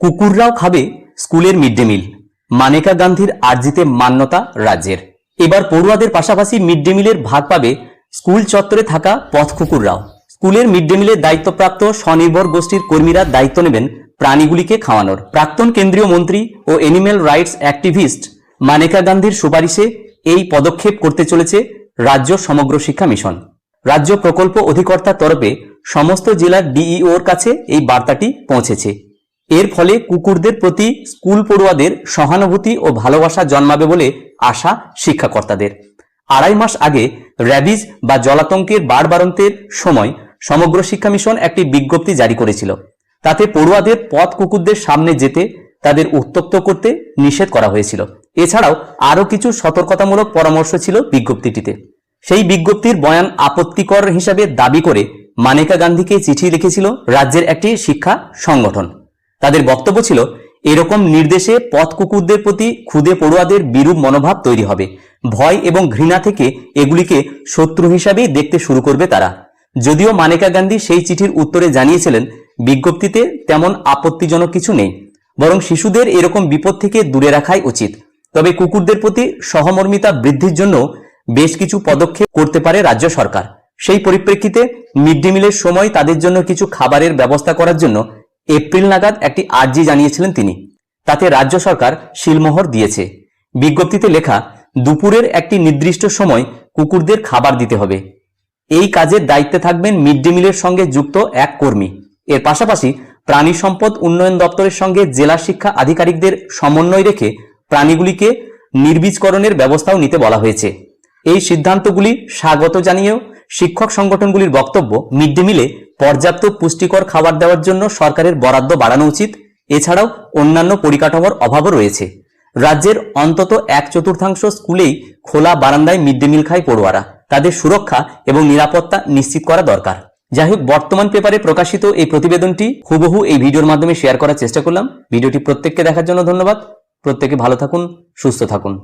কুকুররাও খাবে স্কুলের mid day meal. Maneka গান্ধীর আর্জিতে মান্যতা রাজ্যের। এবার পড়ুয়াদের পাশাপাশি মিড ডে মিলের ভাগ পাবে স্কুল চত্বরে থাকা পথ কুকুররাও। স্কুলের মিড ডে মিলের দায়িত্বপ্রাপ্ত স্বনির্ভর গোষ্ঠীর কর্মীরা দায়িত্ব নেবেন প্রাণীগুলিকে খাওয়ানোর। প্রাক্তন কেন্দ্রীয় মন্ত্রী ও এনিম্যাল রাইটস অ্যাক্টিভিস্ট মানেকা গান্ধীর সুপারিশে এই পদক্ষেপ করতে চলেছে রাজ্য সমগ্র শিক্ষা মিশন। রাজ্য প্রকল্প অধিকর্তার তরফে সমস্ত জেলার ডিইওর কাছে এই বার্তাটি পৌঁছেছে। এর ফলে কুকুরদের প্রতি স্কুল পড়ুয়াদের সহানুভূতি ও ভালোবাসা জন্মাবে বলে আশা শিক্ষাকর্তাদের। আড়াই মাস আগে র্যাবিজ বা জলাতঙ্কের বাড়বাড়ন্তের সময় সমগ্র শিক্ষা মিশন একটি বিজ্ঞপ্তি জারি করেছিল। তাতে পড়ুয়াদের পথ কুকুরদের সামনে যেতে, তাদের উত্তক্ত করতে নিষেধ করা হয়েছিল। এছাড়াও আরও কিছু সতর্কতামূলক পরামর্শ ছিল বিজ্ঞপ্তিটিতে। সেই বিজ্ঞপ্তির বয়ান আপত্তিকর হিসাবে দাবি করে মানেকা গান্ধীকে চিঠি লিখেছিল রাজ্যের একটি শিক্ষা সংগঠন। তাদের বক্তব্য ছিল, এরকম নির্দেশে পথ কুকুরদের প্রতি ক্ষুদে পড়ুয়াদের বিরূপ মনোভাব তৈরি হবে। ভয় এবং ঘৃণা থেকে এগুলিকে শত্রু হিসাবেই দেখতে শুরু করবে তারা। যদিও মানেকা গান্ধী সেই চিঠির উত্তরে জানিয়েছিলেন, বিজ্ঞপ্তিতে তেমন আপত্তিজনক কিছু নেই। বরং শিশুদের এরকম বিপদ থেকে দূরে রাখাই উচিত। তবে কুকুরদের প্রতি সহমর্মিতা বৃদ্ধির জন্য বেশ কিছু পদক্ষেপ করতে পারে রাজ্য সরকার। সেই পরিপ্রেক্ষিতে মিড ডে মিলের সময় তাদের জন্য কিছু খাবারের ব্যবস্থা করার জন্য এপ্রিল নাগাদ একটি আর্জি জানিয়েছিলেন তিনি। তাতে রাজ্য সরকার শিলমোহর দিয়েছে। বিজ্ঞপ্তিতে লেখা, দুপুরের একটি নির্দিষ্ট সময় কুকুরদের খাবার দিতে হবে। এই কাজের দায়িত্বে থাকবেন মিড ডে মিলের সঙ্গে যুক্ত এক কর্মী। এর পাশাপাশি প্রাণী সম্পদ উন্নয়ন দপ্তরের সঙ্গে জেলা শিক্ষা আধিকারিকদের সমন্বয় রেখে প্রাণীগুলিকে নির্বীজকরণের ব্যবস্থাও নিতে বলা হয়েছে। এই সিদ্ধান্তগুলি স্বাগত জানিয়েও শিক্ষক সংগঠনগুলির বক্তব্য মিড ডে মিলে পর্যাপ্ত পুষ্টিকর খাবার দেওয়ার জন্য সরকারের বরাদ্দ বাড়ানো উচিত। এছাড়াও অন্যান্য পরিকাঠামোর অভাবও রয়েছে। রাজ্যের অন্তত এক চতুর্থাংশ স্কুলেই খোলা বারান্দায় মিড ডে মিল খায় পড়ুয়ারা। তাদের সুরক্ষা এবং নিরাপত্তা নিশ্চিত করা দরকার। যাই হোক, বর্তমান পেপারে প্রকাশিত এই প্রতিবেদনটি হুবহু এই ভিডিওর মাধ্যমে শেয়ার করার চেষ্টা করলাম। ভিডিওটি প্রত্যেককে দেখার জন্য ধন্যবাদ। প্রত্যেকে ভালো থাকুন, সুস্থ থাকুন।